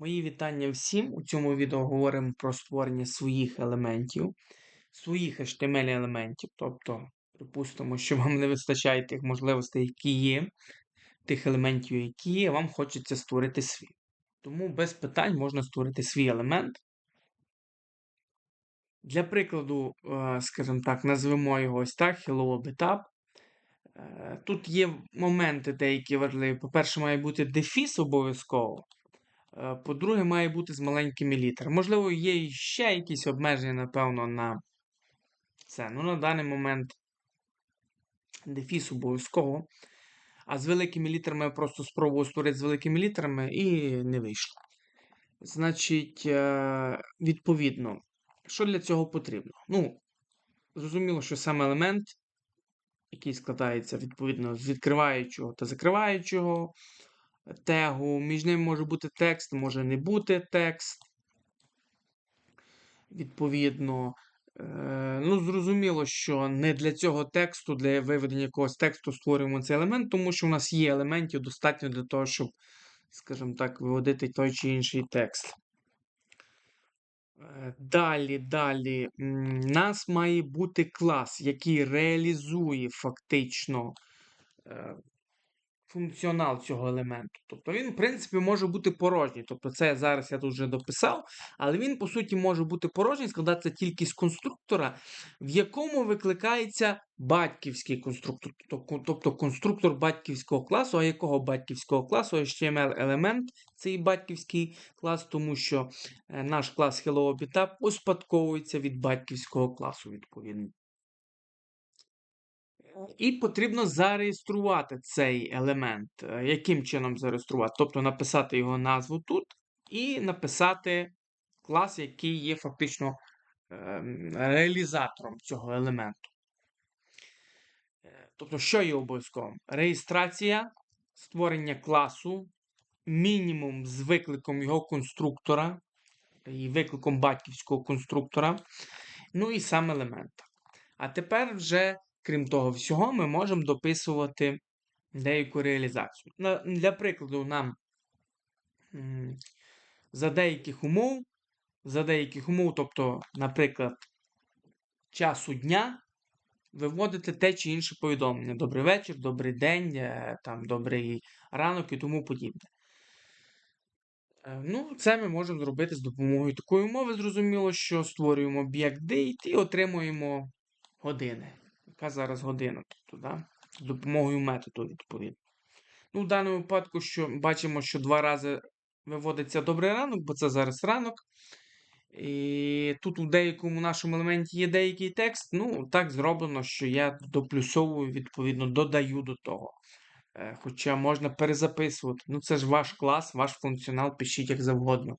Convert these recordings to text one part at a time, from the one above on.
Мої вітання всім. У цьому відео говоримо про створення своїх елементів, своїх HTML елементів. Тобто, припустимо, що вам не вистачає тих можливостей, які є, тих елементів, які є, вам хочеться створити свій. Тому без питань можна створити свій елемент. Для прикладу, е, скажімо так, назвемо його ось так: Hello Betap. Е, Тут є моменти деякі важливі. По-перше, має бути дефіс обов'язково. Е, По-друге, має бути з маленькими літерами. Можливо, є ще якісь обмеження, напевно, на це. Ну, на даний момент дефіс обов'язково. А з великими літерами я просто спробував створити з великими літерами і не вийшло. Значить, е, відповідно, що для цього потрібно? Ну, зрозуміло, що сам елемент, який складається відповідно з відкриваючого та закриваючого тегу. Між ними може бути текст, може не бути текст. Відповідно, е, ну, зрозуміло, що не для цього тексту, для виведення якогось тексту створюємо цей елемент, тому що у нас є елементів достатньо для того, щоб, скажімо так, виводити той чи інший текст. Е, Далі, далі, у нас має бути клас, який реалізує фактично е, функціонал цього елементу. Тобто він, в принципі, може бути порожній. Тобто, це зараз я тут вже дописав, але він, по суті, може бути порожній, складатися тільки з конструктора, в якому викликається батьківський конструктор. Тобто, тобто конструктор батьківського класу, а якого батьківського класу HTML-елемент цей батьківський клас, тому що е, наш клас HelloBitup успадковується від батьківського класу, відповідно. І потрібно зареєструвати цей елемент. Е, Яким чином зареєструвати? Тобто написати його назву тут і написати клас, який є фактично ем, реалізатором цього елементу. Е, Тобто, що є обов'язковим? Реєстрація, створення класу, мінімум з викликом його конструктора і викликом батьківського конструктора, ну і сам елемент. А тепер вже крім того всього, ми можемо дописувати деяку реалізацію. Для прикладу, нам за деяких умов, за деяких умов, тобто, наприклад, часу дня, виводити те чи інше повідомлення. Добрий вечір, добрий день, е, там, добрий ранок і тому подібне. Е, Ну, це ми можемо зробити з допомогою такої умови. Зрозуміло, що створюємо об'єкт date і отримуємо години. Яка зараз година? Тобто, да? З допомогою методу, відповідно. Ну, в даному випадку, що бачимо, що два рази виводиться добрий ранок, бо це зараз ранок. І тут у деякому нашому елементі є деякий текст. Ну, так зроблено, що я доплюсовую, відповідно, додаю до того. Е, Хоча можна перезаписувати. Ну, це ж ваш клас, ваш функціонал, пишіть як завгодно.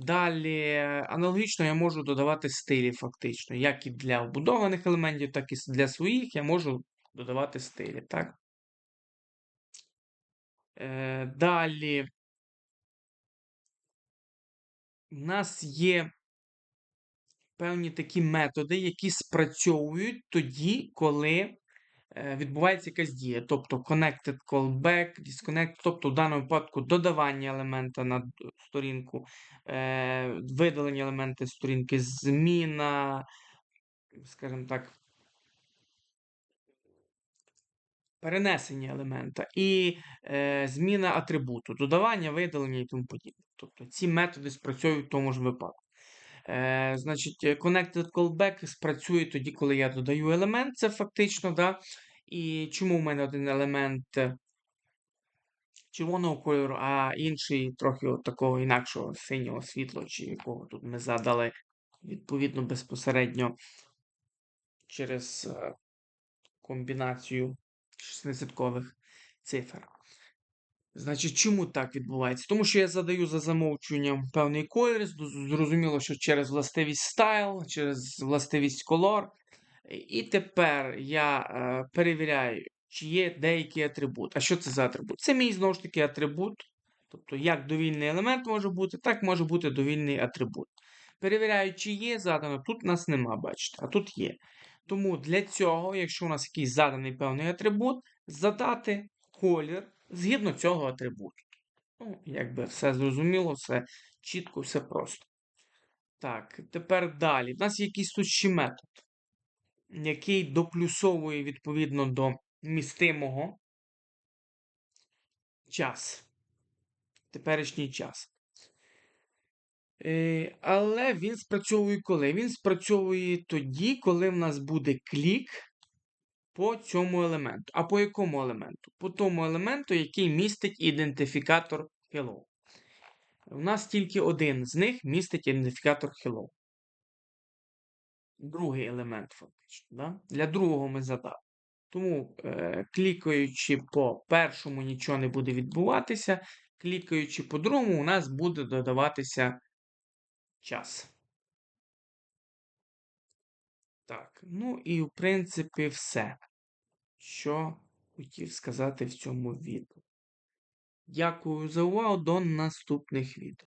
Далі, аналогічно я можу додавати стилі, фактично. Як і для вбудованих елементів, так і для своїх я можу додавати стилі. Так? Е, далі. У нас є певні такі методи, які спрацьовують тоді, коли відбувається якась дія. Тобто connected callback, disconnect, тобто в даному випадку додавання елемента на сторінку, е, видалення елемента сторінки, зміна, скажімо так, перенесення елемента і е, зміна атрибуту, додавання, видалення і тому подібне. Тобто ці методи спрацьовують в тому ж випадку. Е, значить, е, Connected Callback спрацює тоді, коли я додаю елемент, це фактично, да. І чому в мене один елемент е, червоного кольору, а інший трохи от такого інакшого синього світло, чи якого тут ми задали відповідно безпосередньо через комбінацію шістнадцяткових цифр. Значить, чому так відбувається? Тому що я задаю за замовчуванням певний колір. Зрозуміло, що через властивість style, через властивість color. І тепер я е, перевіряю, чи є деякий атрибут. А що це за атрибут? Це мій знову ж таки атрибут. Тобто, як довільний елемент може бути, так може бути довільний атрибут. Перевіряю, чи є задано. Тут нас нема, бачите, а тут є. Тому для цього, якщо у нас якийсь заданий певний атрибут, задати колір згідно цього атрибуту. Ну, якби все зрозуміло, все чітко, все просто. Так, тепер далі. У нас є якийсь тут ще метод, який доплюсовує відповідно до містимого час. Теперішній час. Е, але він спрацьовує коли? Він спрацьовує тоді, коли в нас буде клік по цьому елементу. А по якому елементу? По тому елементу, який містить ідентифікатор hello. У нас тільки один з них містить ідентифікатор hello. Другий елемент, фактично. Да? Для другого ми задали. Тому, е, клікаючи по першому, нічого не буде відбуватися. Клікаючи по другому, у нас буде додаватися час. Так, ну і в принципі все, що хотів сказати в цьому відео. Дякую за увагу. До наступних відео.